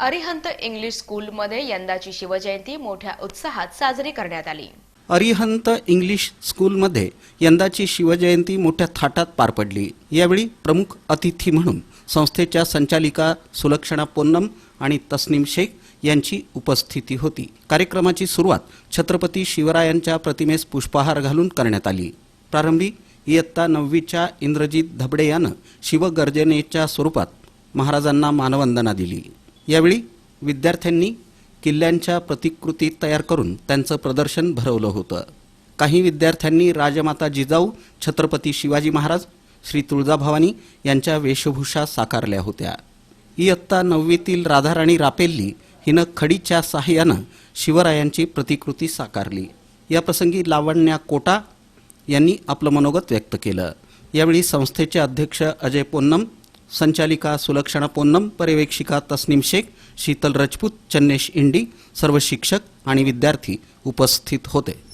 Arihant English स्कूलमध्ये यंदाची शिवजयंती मोठ्या उत्साहात साजरी करण्यात आली. अरिहंत इंग्लिश स्कूलमध्ये यंदाची शिवजयंती मोठ्या थाटात पार पडली. यावेळी प्रमुख अतिथी म्हणून संस्थेच्या संचालिका सुलक्षणा पोन्नम आणि तस्नीम शेख यांची उपस्थिती होती. कार्यक्रमाची सुरुवात छत्रपती शिवरायांच्या प्रतिमेस पुष्पहार घालून करण्यात आली. प्रारंभी इयत्ता नववीच्या इंद्रजित धबडे यानं शिवगर्जनेच्या स्वरूपात महाराजांना मानवंदना दिली. यावेळी विद्यार्थ्यांनी किल्ल्यांच्या प्रतिकृती तयार करून त्यांचं प्रदर्शन भरवलं होतं. काही विद्यार्थ्यांनी राजमाता जिजाऊ छत्रपती शिवाजी महाराज श्री तुळजाभवानी यांच्या वेशभूषा साकारल्या होत्या. इयत्ता नववीतील राधाराणी रापेल्ली हिनं खडीच्या सहाय्यानं शिवरायांची प्रतिकृती साकारली. याप्रसंगी लावण्या कोटा यांनी आपलं मनोगत व्यक्त केलं. यावेळी संस्थेचे अध्यक्ष अजय पोन्नम संचालिका सुलक्षणा पोन्नम पर्यवेक्षिका तस्नीम शेख शीतल रजपूत चन्नेश इंडी सर्व शिक्षक आणि विद्यार्थी उपस्थित होते.